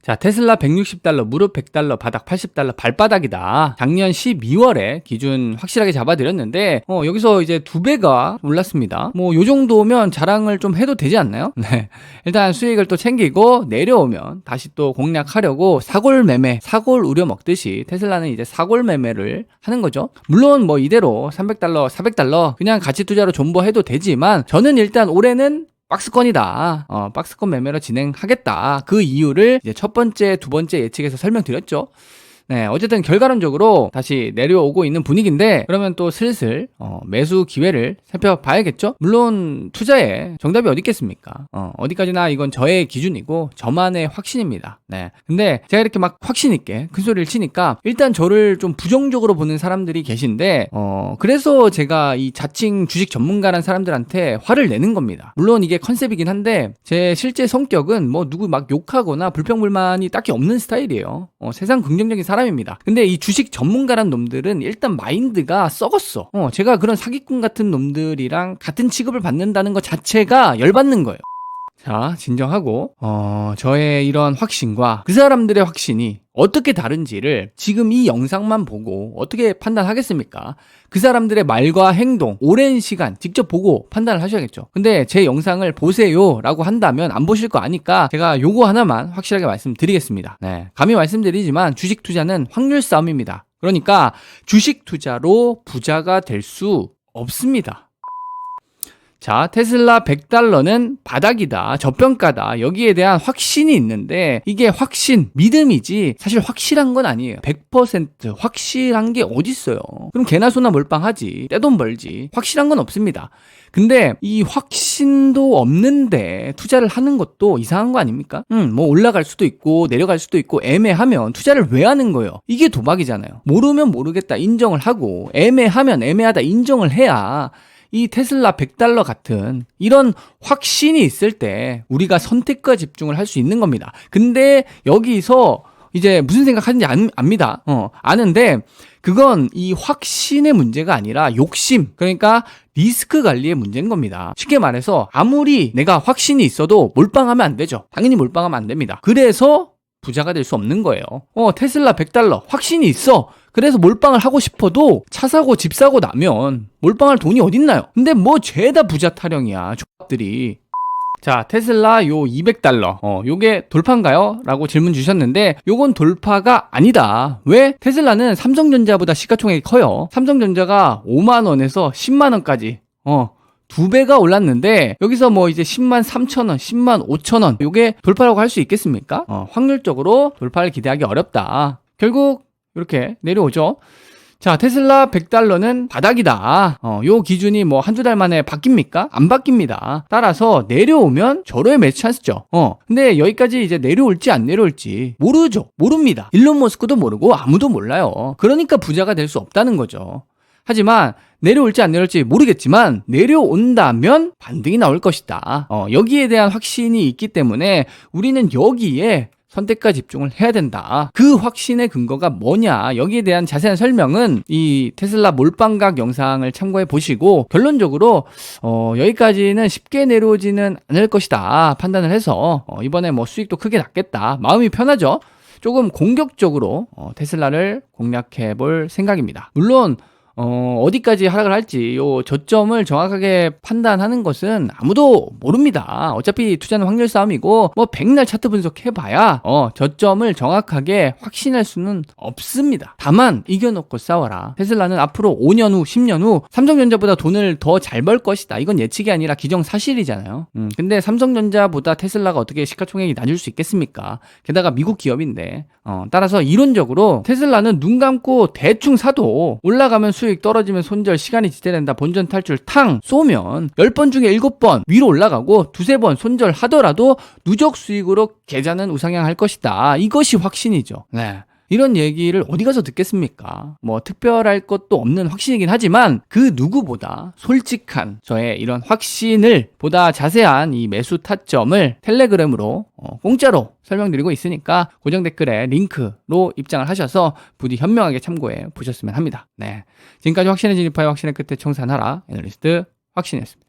자, 테슬라 160달러, 무릎 100달러, 바닥 80달러, 발바닥이다. 작년 12월에 기준 확실하게 잡아드렸는데, 어, 여기서 이제 두 배가 올랐습니다. 뭐, 요 정도면 자랑을 좀 해도 되지 않나요? 네. 일단 수익을 또 챙기고 내려오면 다시 또 공략하려고 사골 매매, 사골 우려 먹듯이 테슬라는 이제 사골 매매를 하는 거죠. 물론 뭐 이대로 300달러, 400달러 그냥 가치 투자로 존버해도 되지만 저는 일단 올해는 박스권이다. 어, 박스권 매매로 진행하겠다. 그 이유를 이제 첫 번째, 두 번째 예측에서 설명드렸죠. 네, 어쨌든 결과론적으로 다시 내려오고 있는 분위기인데 그러면 또 슬슬 어, 매수 기회를 살펴봐야겠죠. 물론 투자에 정답이 어디 있겠습니까? 어, 어디까지나 이건 저의 기준이고 저만의 확신입니다. 네, 근데 제가 이렇게 막 확신 있게 큰 소리를 치니까 일단 저를 좀 부정적으로 보는 사람들이 계신데 어, 그래서 제가 이 자칭 주식 전문가란 사람들한테 화를 내는 겁니다. 물론 이게 컨셉이긴 한데 제 실제 성격은 뭐 누구 막 욕하거나 불평불만이 딱히 없는 스타일이에요. 어, 세상 긍정적인 사람 입니다. 근데 이 주식 전문가란 놈들은 일단 마인드가 썩었어. 어, 제가 그런 사기꾼 같은 놈들이랑 같은 취급을 받는다는 것 자체가 열받는 거예요. 자, 진정하고, 어, 저의 이런 확신과 그 사람들의 확신이 어떻게 다른지를 지금 이 영상만 보고 어떻게 판단하겠습니까? 그 사람들의 말과 행동, 오랜 시간 직접 보고 판단을 하셔야겠죠. 근데 제 영상을 보세요 라고 한다면 안 보실 거 아니까 제가 요거 하나만 확실하게 말씀드리겠습니다. 네. 감히 말씀드리지만 주식 투자는 확률 싸움입니다. 그러니까 주식 투자로 부자가 될 수 없습니다. 자, 테슬라 100달러는 바닥이다, 저평가다, 여기에 대한 확신이 있는데, 이게 확신, 믿음이지, 사실 확실한 건 아니에요. 100% 확실한 게 어딨어요. 그럼 개나 소나 몰빵하지, 떼돈 벌지, 확실한 건 없습니다. 근데 이 확신도 없는데 투자를 하는 것도 이상한 거 아닙니까? 음, 뭐 올라갈 수도 있고 내려갈 수도 있고 애매하면 투자를 왜 하는 거예요? 이게 도박이잖아요. 모르면 모르겠다 인정을 하고 애매하면 애매하다 인정을 해야 이 테슬라 100달러 같은 이런 확신이 있을 때 우리가 선택과 집중을 할 수 있는 겁니다. 근데 여기서 이제 무슨 생각하는지 안, 압니다. 어, 아는데 그건 이 확신의 문제가 아니라 욕심. 그러니까 리스크 관리의 문제인 겁니다. 쉽게 말해서 아무리 내가 확신이 있어도 몰빵하면 안 되죠. 당연히 몰빵하면 안 됩니다. 그래서 부자가 될 수 없는 거예요. 어, 테슬라 100달러 확신이 있어. 그래서 몰빵을 하고 싶어도 차 사고 집 사고 나면 몰빵할 돈이 어딨나요? 근데 뭐 죄다 부자 타령이야. 족들이. 자, 테슬라 요 200달러. 어, 요게 돌파인가요? 라고 질문 주셨는데, 요건 돌파가 아니다. 왜? 테슬라는 삼성전자보다 시가총액이 커요. 삼성전자가 5만원에서 10만원까지. 어, 두 배가 올랐는데 여기서 뭐 이제 10만 3천 원, 10만 5천 원 요게 돌파라고 할 수 있겠습니까? 어, 확률적으로 돌파를 기대하기 어렵다. 결국 이렇게 내려오죠. 자, 테슬라 100달러는 바닥이다. 어, 요 기준이 뭐 한두 달 만에 바뀝니까? 안 바뀝니다. 따라서 내려오면 절호의 매치 찬스죠. 어, 근데 여기까지 이제 내려올지 안 내려올지 모르죠. 모릅니다. 일론 머스크도 모르고 아무도 몰라요. 그러니까 부자가 될 수 없다는 거죠. 하지만 내려올지 안 내려올지 모르겠지만 내려온다면 반등이 나올 것이다. 어, 여기에 대한 확신이 있기 때문에 우리는 여기에 선택과 집중을 해야 된다. 그 확신의 근거가 뭐냐? 여기에 대한 자세한 설명은 이 테슬라 몰빵각 영상을 참고해 보시고 결론적으로 어, 여기까지는 쉽게 내려오지는 않을 것이다. 판단을 해서 어, 이번에 뭐 수익도 크게 났겠다. 마음이 편하죠. 조금 공격적으로 어, 테슬라를 공략해 볼 생각입니다. 물론 어, 어디까지 하락을 할지 요 저점을 정확하게 판단하는 것은 아무도 모릅니다. 어차피 투자는 확률 싸움이고 뭐 백날 차트 분석해 봐야 어, 저점을 정확하게 확신할 수는 없습니다. 다만 이겨 놓고 싸워라. 테슬라는 앞으로 5년 후, 10년 후 삼성전자보다 돈을 더 잘 벌 것이다. 이건 예측이 아니라 기정 사실이잖아요. 음, 근데 삼성전자보다 테슬라가 어떻게 시가총액이 낮을 수 있겠습니까? 게다가 미국 기업인데. 어, 따라서 이론적으로 테슬라는 눈 감고 대충 사도 올라가면 수익 떨어지면 손절 시간이 지체된다 본전 탈출 탕! 쏘면 10번 중에 7번 위로 올라가고 두세 번 손절 하더라도 누적 수익으로 계좌는 우상향할 것이다. 이것이 확신이죠. 네. 이런 얘기를 어디 가서 듣겠습니까? 뭐 특별할 것도 없는 확신이긴 하지만 그 누구보다 솔직한 저의 이런 확신을 보다 자세한 이 매수 타점을 텔레그램으로 어, 공짜로 설명드리고 있으니까 고정 댓글에 링크로 입장을 하셔서 부디 현명하게 참고해 보셨으면 합니다. 네. 지금까지 확신의 진입하여 확신의 끝에 청산하라 애널리스트 확신이었습니다.